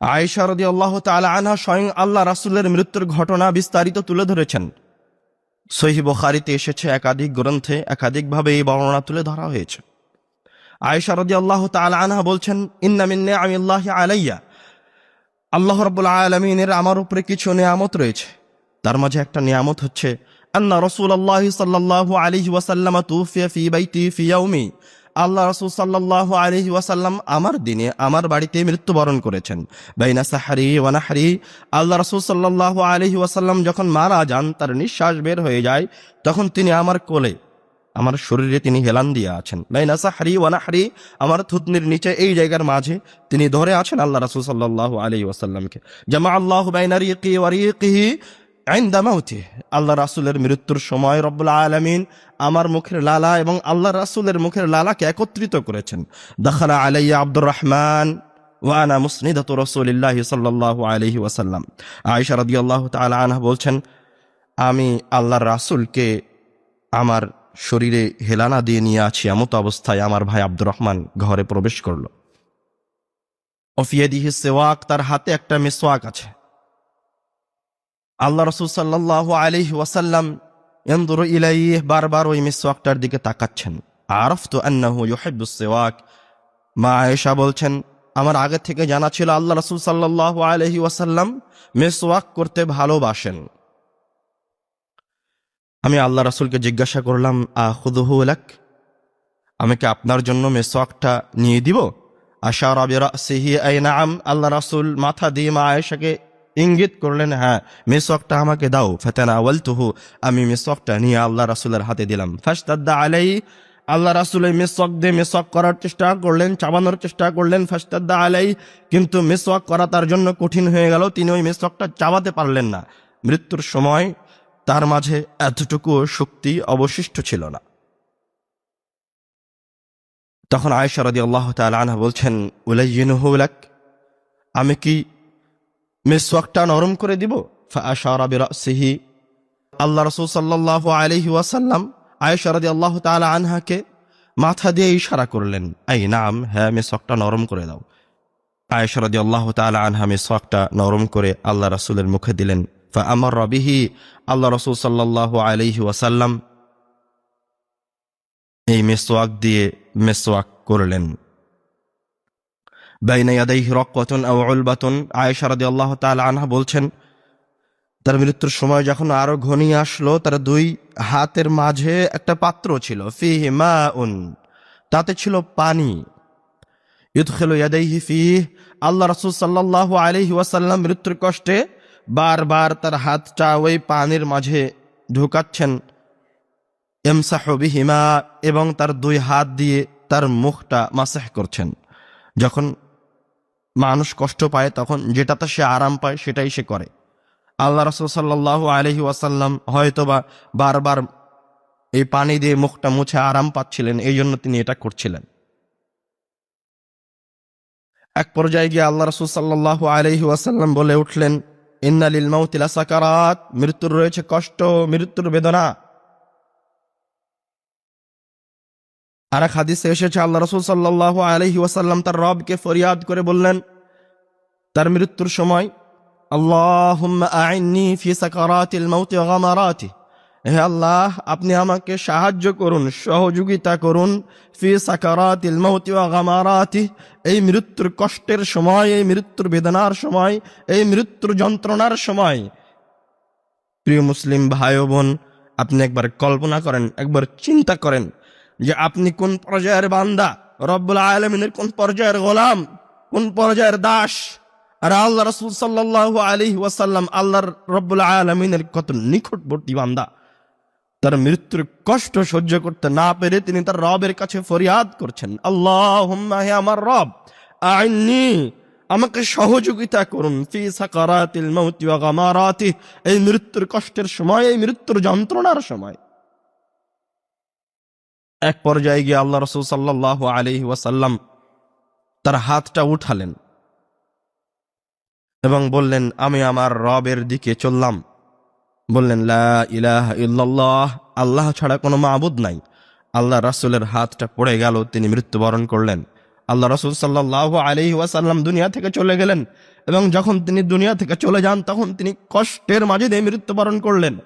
আয়েশা রদি আল্লাহ তালা আনহা স্বয়ং আল্লাহ রাসুলের মৃত্যুর ঘটনা বিস্তারিত তুলে ধরেছেন। সহি বখারিতে এসেছে একাধিক গ্রন্থে একাধিকভাবে এই বর্ণনা তুলে ধরা হয়েছে। আয়েশা রদি আল্লাহ তালা আনহা বলছেন ইন্নামিন্নে আমি আল্লাহ আলাইয়া। আল্লাহ রব্বুল আলমিনের আমার উপরে কিছু নিয়ামত রয়েছে। তার মাঝে একটা নিয়ামত হচ্ছে, আন্না রসুল আল্লাহ সাল্লাহ আলিহি ওয়াসাল্লাম তুফিয়া ফি বাইতি ফি ইয়াউমি। আল্লাহ রসুল সাল্লাহ আলহি ওয়াসাল্লাম আমার দিনে আমার বাড়িতে মৃত্যুবরণ করেছেন। বাইনা সাহারি ওয়ানাহারি আল্লাহ রসুল সাল্লাহ আলহি ওয়াসাল্লাম যখন মারা যান, তার নিঃশ্বাস বের হয়ে যায়, তখন তিনি আমার কোলে, আমার শরীরে তিনি হেলান দিয়ে আছেন। বাইনা সাহারি ওয়ানাহারি আমার থুতনির নিচে এই জায়গার মাঝে তিনি ধরে আছেন আল্লাহ রসুল সাল্লাহ আলহি ওয়াসাল্লামকে। জামা আল্লাহ বাইনারিকি ওয়ারিকিহি আল্লাহ রাসুলের মৃত্যুর সময় রব্বুল আলমিন আমার মুখের লালা এবং আল্লাহ রাসুলের মুখের লালাকে একত্রিত করেছেন। দখালা আলাইয়া আব্দুর রহমান ওয়ানা মুসনিদাত রসুলিল্লাহ সাল্লাহ আলহি ওয়াসাল্লাম আয়সা রদি আল্লাহ তালা আনহা বলছেন আমি আল্লাহর রাসুলকে আমার শরীরে হেলানা দিয়ে নিয়ে আছি। এমত অবস্থায় আমার ভাই আব্দুর রহমান ঘরে প্রবেশ করল। অফিয়াদিহি সেওয়াক, তার হাতে একটা মেসোয়াক আছে। আল্লাহ রসুল সাল্লাহ আলিহ ওয়াসাল্লাম এন্দুর ইলাইহ বারবার ওই মিসওয়াকটার দিকে তাকাচ্ছেন। আরফ তো আন্নাহু ইউহিব্বুস সিওয়াক। মা আয়েশা বলছেন, আমার আগে থেকে জানা ছিল আল্লাহ রসুল সাল্লাহ আলহি ওয়াসাল্লাম মেসওয়াক করতে ভালোবাসেন। আমি আল্লাহ রসুলকে জিজ্ঞাসা করলাম আহুদহু এলাক আমি কি আপনার জন্য মেসওয়াকটা নিয়ে দিব? আশা রবিরা সিহি আই নাম আল্লাহ রাসুল মাথা দিয়ে মা আয়েশাকে ইঙ্গিত করলেন হ্যাঁ মিসওয়াকটা আমাকে দাও, ফেতেনা ওয়াল তুহু আমি মিসওয়াকটা নিয়ে আল্লাহ রাসুলের হাতে দিলাম। ফাস্তাদ্দা আলাই আল্লাহ রাসুল এই মিসওয়াক দিয়ে মিসওয়াক করার চেষ্টা করলেন, চাবানোর চেষ্টা করলেন ফাস্তাদ্দা আলাই কিন্তু মিসওয়াক করা তার জন্য কঠিন হয়ে গেল, তিনি ওই মিসওয়াকটা চাবাতে পারলেন না। মৃত্যুর সময় তার মাঝে এতটুকু শক্তি অবশিষ্ট ছিল না। তখন আয়েশা রদি আল্লাহ আনহা বলছেন উলাইনুহুলাক আমি কি মেসওয়াকটা নরম করে দিব। সিহি আল্লাহ রসুল সাল্লাহ আলহি ওয়াসাল্লাম আয়েশা রদি আল্লাহ তালা আনহাকে মাথা দিয়ে ইশারা করলেন, এই নাম হ্যাঁ মেসওয়াকটা নরম করে দাও। আয়েশা রদি আল্লাহ তালা আনহা মেসওয়াকটা নরম করে আল্লাহ রসুলের মুখে দিলেন ফা আমার রবিহি আল্লাহ রসুল সাল্লাহ আলহি ওয়াসাল্লাম এই মেসওয়াক দিয়ে মেসওয়াক করলেন। তাআলা আনহা বলছেন, তার মৃত্যুর সময় যখন আরও ঘনিয়ে আসলো, তার দুই হাতের মাঝে একটা পাত্র ছিল, ফিহি মাউন, তাতে ছিল পানি। ইউদখিলু ইয়াদাইহি ফিহ, আল্লাহ রাসূল সাল্লাল্লাহু আলাইহি ওয়াসাল্লাম মৃত্যুর কষ্টে বারবার তার হাতটা ওই পানির মাঝে ঢুকাচ্ছেন। এমসাহু বিহিমা, এবং তার দুই হাত দিয়ে তার মুখটা মাসাহ করছেন। যখন মানুষ কষ্ট পায়, তখন যেটাতে সে আরাম পায়, সেটাই সে করে। আল্লাহ রসুল সাল্লাহ আলহি ওয়াসাল্লাম হয়তোবা বারবার এই পানি দিয়ে মুখটা মুছে আরাম পাচ্ছিলেন, এই জন্য তিনি এটা করছিলেন। এক পর্যায়ে গিয়ে আল্লাহ রসুল সাল্লাহ আলহি ওয়াসাল্লাম বলে উঠলেন, ইন্নালিল মাউতিলা সাকারাত মৃত্যুর রয়েছে কষ্ট, মৃত্যুর বেদনা। আর এক হাদিসে এসেছে, আল্লাহ রসুল সাল্লাহ আলহি ওয়াসাল্লাম তার রবকে ফরিয়াদ করে বললেন, তার মৃত্যুর সময় আল্লাহ আইনি ফি সাকারাতিল মাউতি গামারাতি। হে আল্লাহ, আপনি আমাকে সাহায্য করুন, সহযোগিতা করুন ফি সাকারাতিল মাউতি গামারাতি। এই মৃত্যুর কষ্টের সময়, এই মৃত্যুর বেদনার সময়, এই মৃত্যুর যন্ত্রণার সময়। প্রিয় মুসলিম ভাই বোন, আপনি একবার কল্পনা করেন, একবার চিন্তা করেন যে আপনি কোন পর্যায়ের বান্দা? রব্বুল আলমিনের কোন পর্যায়ের গোলাম? কোন পর্যায়ের দাস? আর আল্লাহ রসুল সাল্লাহ আলী ওয়াসাল্লাম আল্লাহর রব্বুল আলমিনের কত নিকটবর্তী বান্দা? তার মৃত্যুর কষ্ট সহ্য করতে না পেরে তিনি তার রবের কাছে ফরিয়াদ করছেন। আল্লাহ হে আমার রব আইনি আমাকে সহযোগিতা করুন। ফি সাকারাতিল মাউতি ওয়া গামারাতি, এই মৃত্যুর কষ্টের সময়, এই মৃত্যুর যন্ত্রণার সময়। এক পর্যায়ে গিয়ে আল্লাহ রসুল সাল্লাহ আলহি ওয়াসাল্লাম তার হাতটা উঠালেন এবং বললেন, আমি আমার রবের দিকে চললাম। বললেন, লা ইলাহ ইল্লাল্লাহ, আল্লাহ ছাড়া কোনো মাবুদ নাই। আল্লাহ রাসুলের হাতটা পড়ে গেল, তিনি মৃত্যুবরণ করলেন। আল্লাহ রসুল সাল্লাহ আলহি ওয়াসাল্লাম দুনিয়া থেকে চলে গেলেন এবং যখন তিনি দুনিয়া থেকে চলে যান, তখন তিনি কষ্টের মাঝে দিয়ে মৃত্যুবরণ করলেন।